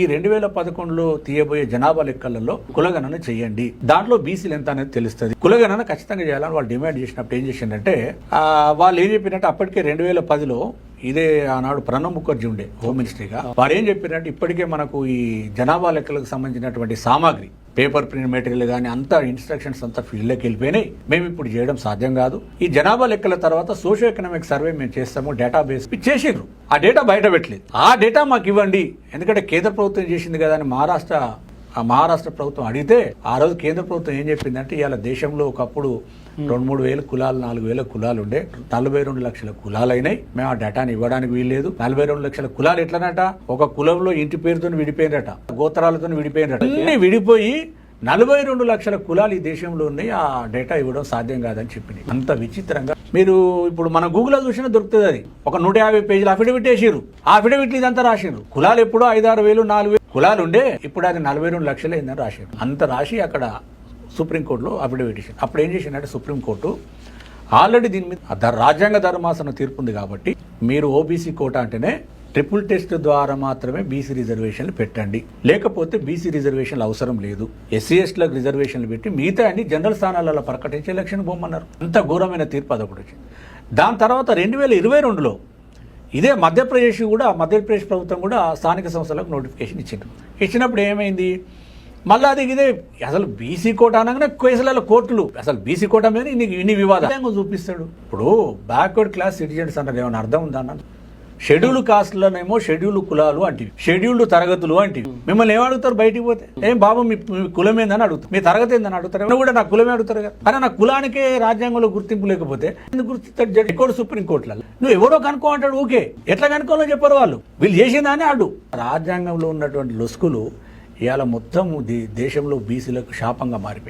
ఈ రెండు వేల పదకొండులో తీయబోయే జనాభా లెక్కలలో కులగణన చేయండి. దాంట్లో బీసీలు ఎంత అనేది తెలుస్తుంది. కులగణన ఖచ్చితంగా చేయాలని వాళ్ళు డిమాండ్ చేసినప్పుడు ఏం చేసిందంటే వాళ్ళు ఏం చెప్పినట్టు అప్పటికే రెండు వేల పదిలో ఇదే ఆనాడు ప్రణబ్ ముఖర్జీ ఉండే హోమ్ మినిస్ట్రీగా. వారు ఏం చెప్పారంటే ఇప్పటికే మనకు ఈ జనాభా లెక్కలకు సంబంధించినటువంటి సామాగ్రి పేపర్ ప్రింట్ మెటీరియల్ కానీ అంతా ఇన్స్ట్రక్షన్స్ అంతా ఫీల్డ్లోకి వెళ్ళిపోయినాయి. మేము ఇప్పుడు చేయడం సాధ్యం కాదు. ఈ జనాభా లెక్కల తర్వాత సోషో ఎకనామిక్ సర్వే మేము చేస్తాము డేటాబేస్ చేసిండ్రు ఆ డేటా బయట పెట్టలేదు. ఆ డేటా మాకు ఇవ్వండి. ఎందుకంటే కేంద్ర ప్రభుత్వం చేసింది కదా అని మహారాష్ట్ర ఆ మహారాష్ట్ర ప్రభుత్వం అడిగితే ఆ రోజు కేంద్ర ప్రభుత్వం ఏం చెప్పిందంటే ఇవాళ దేశంలో ఒకప్పుడు రెండు మూడు వేల కులాలు నాలుగు వేల కులాలు ఉండే నలభై రెండు లక్షల కులాలు అయినాయి మేము ఆ డేటాని ఇవ్వడానికి వీల్లేదు. నలభై రెండు లక్షల కులాలు ఎట్లనట? ఒక కులంలో ఇంటి పేరుతో విడిపోయినట గోత్రాలతో విడిపోయినట అన్ని విడిపోయి నలభై రెండు లక్షల కులాలు ఈ దేశంలో ఉన్నాయి. ఆ డేటా ఇవ్వడం సాధ్యం కాదని చెప్పింది అంత విచిత్రంగా. మీరు ఇప్పుడు మన గూగుల్లో చూసినా దొరుకుతుంది అది. ఒక నూట యాభై పేజీలు అఫిడవిట్ వేసిర్రు. ఆ అఫిడవిట్లు ఇదంతా రాసిర్రు. కులాలు ఎప్పుడో ఐదారు వేలు నాలుగు వేలు. కులాలు ఉండే ఇప్పుడు అది నలభై రెండు లక్షలు ఏందని రాశారు అంత రాసి అక్కడ సుప్రీంకోర్టులో అఫిడవిట్ ఇచ్చారు. అప్పుడు ఏం చేసిందంటే సుప్రీంకోర్టు ఆల్రెడీ దీని మీద రాజ్యాంగ ధర్మాసనం తీర్పు ఉంది కాబట్టి మీరు ఓబీసీ కోట అంటేనే ట్రిపుల్ టెస్ట్ ద్వారా మాత్రమే బీసీ రిజర్వేషన్లు పెట్టండి. లేకపోతే బీసీ రిజర్వేషన్లు అవసరం లేదు. ఎస్సీ ఎస్టీలకు రిజర్వేషన్లు పెట్టి మిగతా అన్ని జనరల్ స్థానాలలో ప్రకటించి ఎలక్షన్ బొమ్మన్నారు అంత ఘోరమైన తీర్పు అదొకటి వచ్చింది. దాని తర్వాత రెండు వేల ఇరవై రెండులో ఇదే మధ్యప్రదేశ్ కూడా మధ్యప్రదేశ్ ప్రభుత్వం కూడా స్థానిక సంస్థలకు నోటిఫికేషన్ ఇచ్చింది. ఇచ్చినప్పుడు ఏమైంది? మళ్ళీ అది ఇదే అసలు బీసీ కోట అనగానే కేసులలో కోర్టులు. అసలు బీసీ కోట మీద ఇన్ని ఇన్ని వివాదాలు. చూపిస్తాడు. ఇప్పుడు బ్యాక్వర్డ్ క్లాస్ సిటిజన్స్ అన్నది ఏమైనా అర్థం ఉందా అన్న? షెడ్యూల్ కాస్ట్లనేమో షెడ్యూల్ కులాలు అంటివి షెడ్యూల్డ్ తరగతులు అంటివి. మిమ్మల్ని ఏం అడుగుతారు బయటికి పోతే? ఏం బాబు మీ కులం ఏందని అడుగుతారు. మీ తరగతి ఏందని అడుగుతారు. ఎవరు కూడా నా కులమే అడుగుతారు కదా. కానీ నా కులానికే రాజ్యాంగంలో గుర్తింపు లేకపోతే ఎందుకు గుర్తిస్తాడు జడ్జి? కోర్టు సుప్రీం నువ్వు ఎవరో కనుక్కో అంటాడు ఓకే. ఎట్లా కనుక్కోవాలో చెప్పారు వాళ్ళు. వీళ్ళు చేసిందని అడు రాజ్యాంగంలో ఉన్నటువంటి లొసుకులు ఇవాళ మొత్తం దే- దేశంలో బీసీలకు శాపంగా మారిపోయి